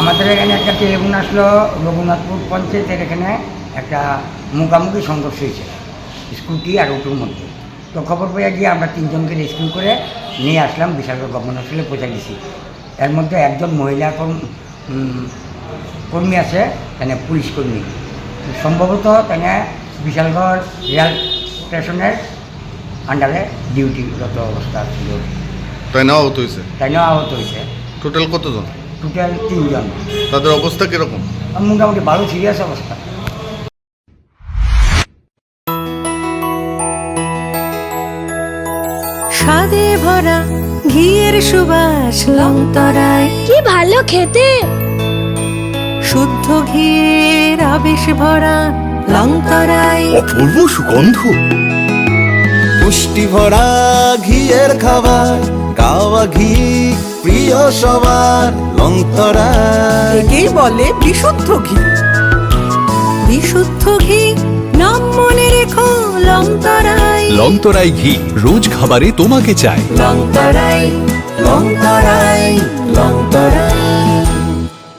আমাদের এখানে একটা টেলিফোন আসলো রঘুনাথপুর পঞ্চায়েতের এখানে একটা মুখামুখি সংঘর্ষ হয়েছে স্কুটি আর অটোর মধ্যে। তো খবর পেয়ে গিয়ে আমরা তিনজনকে রেস্কিউ করে নিয়ে আসলাম বিশালগড় গভর্নমেন্ট হসপিটালে পৌঁছে দিছি। এর মধ্যে একজন মহিলা কর্ম- আছে মানে পুলিশ কর্মী। সম্ভবত তাই বিশালগড় রেল স্টেশনের আন্ডারে ডিউটিরত অবস্থা ছিল। তাই আহত হয়েছে? তাই আহত হয়েছে। টোটাল কতজন? টোটাল তিনজন। তাদের অবস্থা কীরকম? মোটামুটি ভালো সিরিয়াস অবস্থা। স্বাদে ভরা ঘিয়ের সুবাস লংতরায়। কি ভালো খেতে। শুদ্ধ ঘিয়ের আবেশ ভরা লংতরায়। অপূর্ব সুগন্ধ। পুষ্টি ভরা ঘিয়ের খাবার গাওয়া ঘি প্রিয় সবার লংতরা একেই বলে বিশুদ্ধ ঘি। বিশুদ্ধ ঘি নাম মনে রেখো লঙ্করাই লংতরাই ঘি রোজ খাবারে তোমাকে চাই। লঙ্করাই লংতরাই লংতরাই